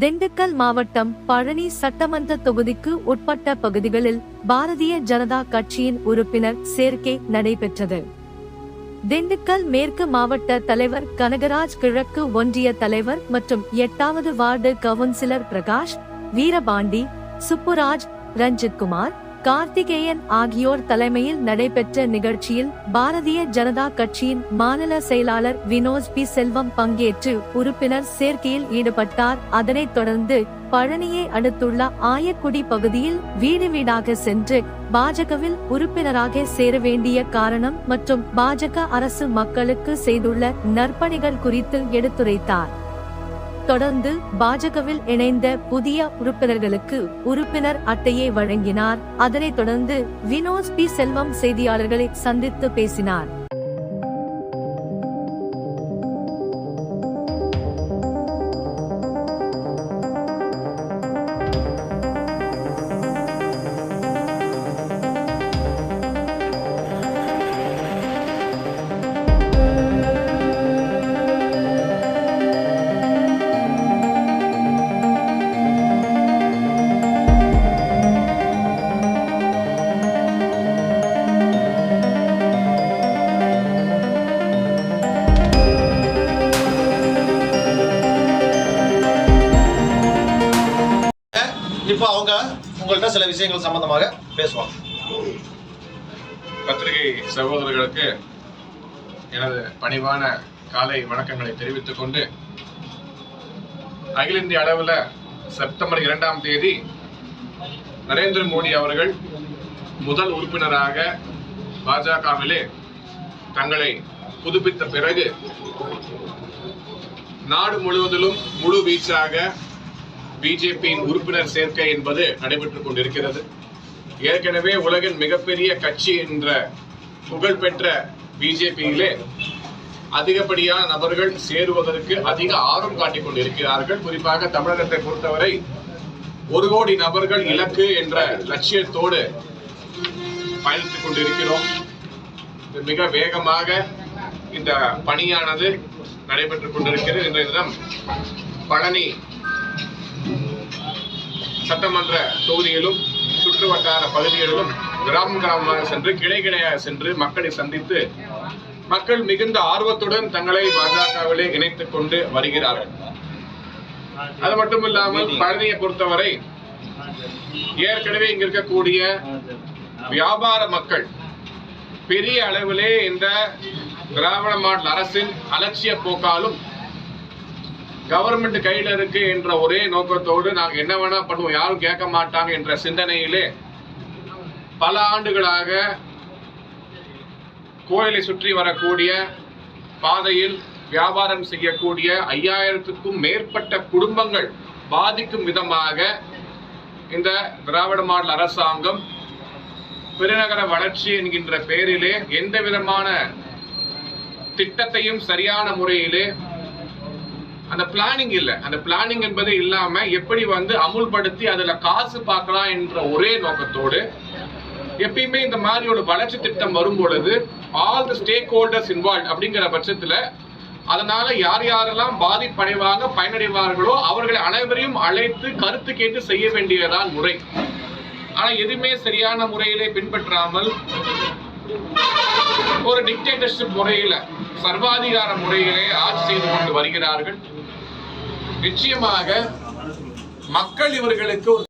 திண்டுக்கல் மாவட்டம் பழனி சட்டமன்ற தொகுதிக்கு உட்பட்ட பகுதிகளில் பாரதிய ஜனதா கட்சியின் உறுப்பினர் சேர்க்கை நடைபெற்றது. திண்டுக்கல் மேற்கு மாவட்ட தலைவர் கனகராஜ் கிழக்கு ஒன்றிய தலைவர் மற்றும் எட்டாவது வார்டு கவுன்சிலர் பிரகாஷ் வீரபாண்டி சுப்புராஜ் ரஞ்சித்குமார் கார்த்திகேயன் ஆகியோர் தலைமையில் நடைபெற்ற நிகழ்ச்சியில் பாரதிய ஜனதா கட்சியின் மாநில செயலாளர் வினோஸ் பி. செல்வம் பங்கேற்று உறுப்பினர் சேர்க்கையில் ஈடுபட்டார். அதனைத் தொடர்ந்து பழனியை அடுத்துள்ள ஆயக்குடி பகுதியில் வீடு வீடாக சென்று பாஜகவில் உறுப்பினராக சேர வேண்டிய காரணம் மற்றும் பாஜக அரசு மக்களுக்கு செய்துள்ள நற்பணிகள் குறித்து எடுத்துரைத்தார். தொடர்ந்து பாஜகவில் இணைந்த புதிய உறுப்பினர்களுக்கு உறுப்பினர் அட்டையை வழங்கினார். அதனைத் தொடர்ந்து வினோத் பி. செல்வம் செய்தியாளர்களை சந்தித்து பேசினார். இப்போ அவங்க உங்கள்கிட்ட சில விஷயங்கள் சம்பந்தமாக பேசுவாங்க. பத்திரிகை சகோதரர்களுக்கு எனது பணிவான காலை வணக்கங்களை தெரிவித்துக் கொண்டு அகில இந்திய அளவில் செப்டம்பர் இரண்டாம் தேதி நரேந்திர மோடி அவர்கள் முதல் உறுப்பினராக பாஜகவிலே தங்களை புதுப்பித்த பிறகு நாடு முழுவதிலும் முழு வீச்சாக பிஜேபியின் உறுப்பினர் சேர்க்கை என்பது நடைபெற்றுக் கொண்டிருக்கிறது. ஏற்கனவே உலகின் மிகப்பெரிய கட்சி என்ற புகழ்பெற்ற பிஜேபியிலே அதிகப்படியான நபர்கள் சேருவதற்கு அதிக ஆர்வம் காட்டிக் கொண்டிருக்கிறார்கள். குறிப்பாக தமிழகத்தை பொறுத்தவரை ஒரு கோடி நபர்கள் இலக்கு என்ற லட்சியத்தோடு பயணித்துக் கொண்டிருக்கிறோம். மிக வேகமாக இந்த பணியானது நடைபெற்றுக் கொண்டிருக்கிறது. இன்றைய தினம் பழனி சட்டமன்ற தொகுதியிலும் சுற்று வட்டார பகுதிகளிலும் கிராமம் கிராமமாக சென்று கிளை கிளையாக சென்று மக்களை சந்தித்து மக்கள் மிகுந்த ஆர்வத்துடன் தங்களை பாஜகவிலே இணைத்துக் கொண்டு வருகிறார்கள். அது மட்டும் இல்லாமல் பழனியை பொறுத்தவரை ஏற்கனவே இங்க இருக்கக்கூடிய வியாபார மக்கள் பெரிய அளவிலே இந்த திராவிட மாடல் அரசின் அலட்சிய போக்காலும் கவர்மெண்ட் கையில இருக்கு என்ற ஒரே நோக்கத்தோடு நாங்க என்ன வேணா பண்ணுவோம். யாரும் கேட்க மாட்டாங்க என்ற சிந்தனையிலே பல ஆண்டுகளாக கோயிலை சுற்றி வரக்கூடிய பாதையில் வியாபாரம் செய்யக்கூடிய ஐயாயிரத்துக்கும் மேற்பட்ட குடும்பங்கள் பாதிக்கும் விதமாக இந்த திராவிட மாடல் அரசாங்கம் பெருநகர வளர்ச்சி என்கின்ற பெயரிலே எந்த விதமான திட்டத்தையும் சரியான முறையிலே அந்த பிளானிங் இல்லை. அந்த பிளானிங் என்பது இல்லாம எப்படி வந்து அமுல்படுத்தி அதுல காசு பார்க்கலாம் என்ற ஒரே நோக்கத்தோடு எப்பயுமே இந்த மாதிரி ஒரு வளர்ச்சி திட்டம் வரும் பொழுது all the stakeholders involve அப்படிங்கிற பட்சத்துல அதனால யார் யாரெல்லாம் பாதிப்படைவாங்க பயனடைவார்களோ அவர்களை அனைவரையும் அழைத்து கருத்து கேட்டு செய்ய வேண்டியதான் முறை. ஆனா எதுவுமே சரியான முறையிலே பின்பற்றாமல் ஒரு டிக்டேட்டர்ஷிப் முறையில சர்வாதிகார முறையிலே ஆட்சி செய்து கொண்டு வருகிறார்கள். நிச்சயமாக மக்கள் இவர்களுக்கு ஒரு